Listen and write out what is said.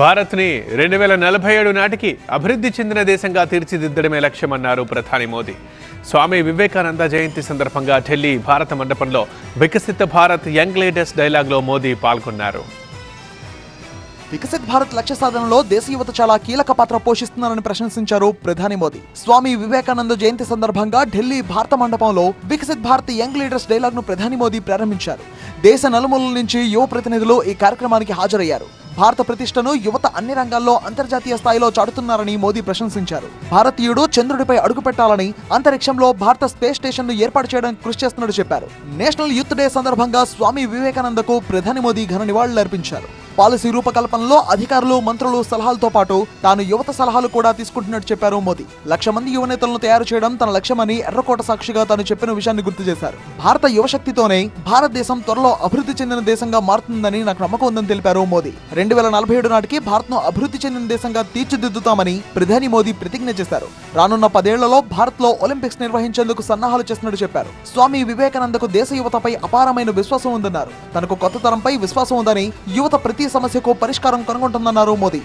భారత్ని రెండు వేల నలభై ఏడు నాటికి అభివృద్ధి చెందిన దేశంగా తీర్చిదిద్దడమే లక్ష్యమన్నారు ప్రధాని మోదీ. స్వామి వివేకానంద జయంతి సందర్భంగా ఢిల్లీ భారత మండపంలో వికసిత భారత్ యంగ్ లేడర్స్ డైలాగ్లో మోదీ పాల్గొన్నారు. వికసిత్ భారత్ లక్ష్య సాధనలో దేశ యువత చాలా కీలక పాత్ర పోషిస్తున్నారని ప్రశంసించారు ప్రధాని మోదీ. స్వామి వివేకానంద జయంతి సందర్భంగా ఢిల్లీ భారత మండపంలో వికసిత్ భారత్ యంగ్ లీడర్స్ డైలాగ్ను ప్రధాని మోదీ ప్రారంభించారు. దేశ నలుమూలల నుంచి యువ ప్రతినిధులు ఈ కార్యక్రమానికి హాజరయ్యారు. భారత ప్రతిష్టను యువత అన్ని రంగాల్లో అంతర్జాతీయ స్థాయిలో చాటుతున్నారని మోదీ ప్రశంసించారు. భారతీయుడు చంద్రుడిపై అడుగుపెట్టాలని అంతరిక్షంలో భారత స్పేస్ స్టేషన్ను ఏర్పాటు చేయడానికి కృషి చేస్తున్నట్టు చెప్పారు. నేషనల్ యూత్ డే సందర్భంగా స్వామి వివేకానందకు ప్రధాని మోదీ ఘన నివాళులర్పించారు. పాలసీ రూపకల్పనలో అధికారులు మంత్రులు సలహాలతో పాటు తాను యువత సలహాలు కూడా తీసుకుంటున్నట్టు చెప్పారు మోదీ. లక్ష మంది యువనేతలను తయారు చేయడం తన లక్ష్యమని ఎర్రకోట సాక్షిగా తాను చెప్పిన విషయాన్ని గుర్తు చేశారు. భారత యువశక్తితోనే భారతదేశం త్వరలో అభివృద్ధి చెందిన దేశంగా మారుతుందని నాకు నమ్మకం ఉందని తెలిపారు మోదీ. రెండు వేల నలభై ఏడు నాటికి భారత్ను అభివృద్ధి చెందిన దేశంగా తీర్చిదిద్దుతామని ప్రధాని మోదీ ప్రతిజ్ఞ చేశారు. రానున్న పదేళ్ళలో భారత్లో ఒలింపిక్స్ నిర్వహించేందుకు సన్నాహాలు చేస్తున్నట్టు చెప్పారు. స్వామి వివేకానందకు దేశ యువతపై అపారమైన విశ్వాసం ఉందన్నారు. తనకు కొత్త తరంపై విశ్వాసం ఉందని యువత ప్రతి సమస్యకు పరిష్కారం కనుగొంటుందన్నారు మోదీ.